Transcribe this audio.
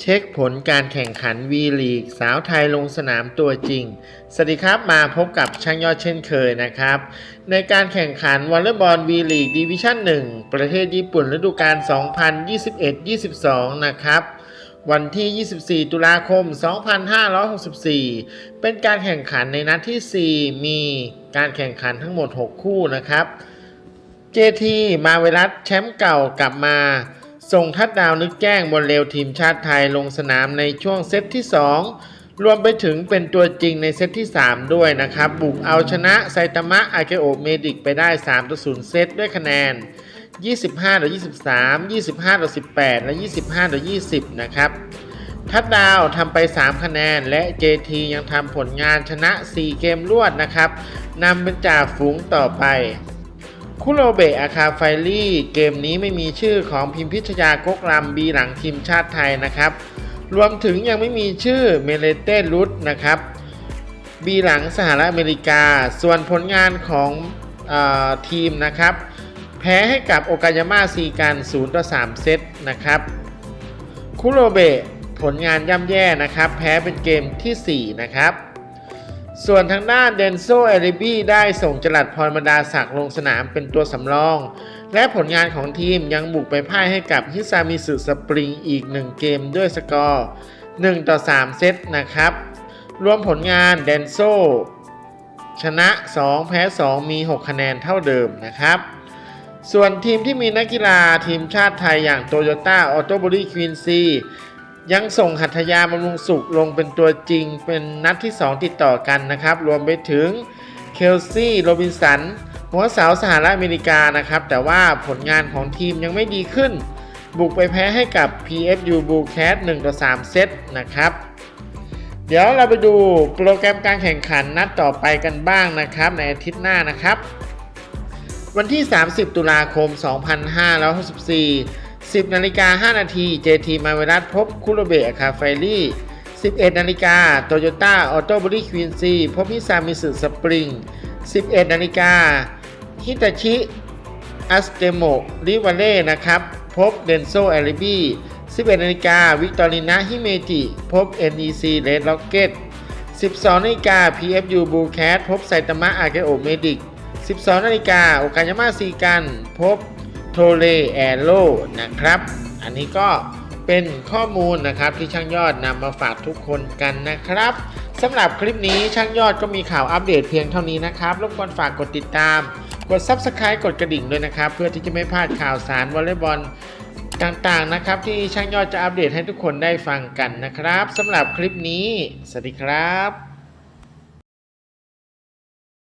เช็คผลการแข่งขันวีลีก สาวไทยลงสนามตัวจริง สวัสดีครับมาพบกับช่างยอดเช่นเคยนะครับ ในการแข่งขันวอลเลย์บอลวีลีกดิวิชั่น 1 ประเทศญี่ปุ่นฤดูกาล 2021-22 นะครับ วันที่ 24 ตุลาคม 2564 เป็นการแข่งขันในนัดที่ 4 มีการแข่งขันทั้งหมด 6 คู่นะครับ JT มาเวลัสแชมป์เก่ากลับมา ส่งทัดดาวนึกแจ้งบนเร็วทีมชาติไทยลงสนามในช่วงเซตที่ 2 รวมไปถึงเป็นตัวจริงในเซตที่ 3 ด้วยนะครับ บุกเอาชนะไซตามะอาเกโอเมดิกไปได้3ต่อ0เซตด้วยคะแนน 25ต่อ23 25ต่อ18 และ 25ต่อ20 นะครับทัดดาวทำไป 3 คะแนน และ JT ยังทำผลงานชนะ 4 เกมรวดนะครับนำเป็นจ่าฝูงต่อไป คุโรเบะอาคาไฟลี่ เกมนี้ไม่มีชื่อของพิมพิชยากกลำบีหลังทีมชาติไทยนะครับ รวมถึงยังไม่มีชื่อเมเลเต้รุตนะครับบีหลังสหรัฐอเมริกา ส่วนผลงานของออทีมนะครับ แพ้ให้กับโอกายาม่าซีกัน0ต่อ3เซตนะครับคุโรเบะผลงานย่ำแย่นะครับ แพ้เป็นเกมทีสี่4 นะครับ ส่วนทางด้านเดนโซเอริบีได้ส่งจลัดพรบรรดาศักดิ์ลงสนามเป็นตัวสำรอง และผลงานของทีมยังบุกไปพ่ายให้กับฮิซามิสึสปริงอีก 1 เกมด้วยสกอร์ 1 ต่อ 3 เซตนะครับ รวมผลงานเดนโซชนะ 2 แพ้ 2 มี 6 คะแนนเท่าเดิมนะครับ ส่วนทีมที่มีนักกีฬาทีมชาติไทยอย่างโตโยต้าออโตบริควีนซี ยังส่งหัตถยาบำรุงสุขลงเป็นตัวจริง เป็นนัดที่ 2 ติดต่อกันนะครับ รวมไปถึงเคลซี่โรบินสันหัวสาวสหรัฐอเมริกานะครับ แต่ว่าผลงานของทีมยังไม่ดีขึ้น บุกไปแพ้ให้กับ PFU Blue Cat 1ต่อ3 เซตนะครับ เดี๋ยวเราไปดูโปรแกรมการแข่งขันนัดต่อไปกันบ้างนะครับ ในอาทิตย์หน้านะครับ วันที่ 30 ตุลาคม 2564 10นาฬิกา5นาที JT มาเวรัสพบคุโรเบะคาไฟลี่ 11นาฬิกาโตโยต้าออโต้บริควีนซีพบฮิซามิสึสปริง 11นาฬิกาฮิตาชิอัสเตโมริวาเล่นะครับ พบเดนโซแอริบี11นาฬิกาวิกตอรินาฮิเมจิ พบ NEC Red Rocket 12นาฬิกา PFU Blue Cat พบไซตามะอาเกโอเมดิก 12นาฬิกาโอกายาม่าซีกัน พบ โทเลแอโรนะครับ อันนี้ก็เป็นข้อมูลนะครับที่ช่างยอดนำมาฝากทุกคนกันนะครับสำหรับคลิปนี้ช่างยอดก็มีข่าวอัปเดตเพียงเท่านี้นะครับรบกวนฝากกดติดตาม กด Subscribe กดกระดิ่งด้วยนะครับ เพื่อที่จะไม่พลาดข่าวสารวอลเลย์บอลต่างๆนะครับ ที่ช่างยอดจะอัปเดตให้ทุกคนได้ฟังกันนะครับสำหรับคลิปนี้ สวัสดีครับ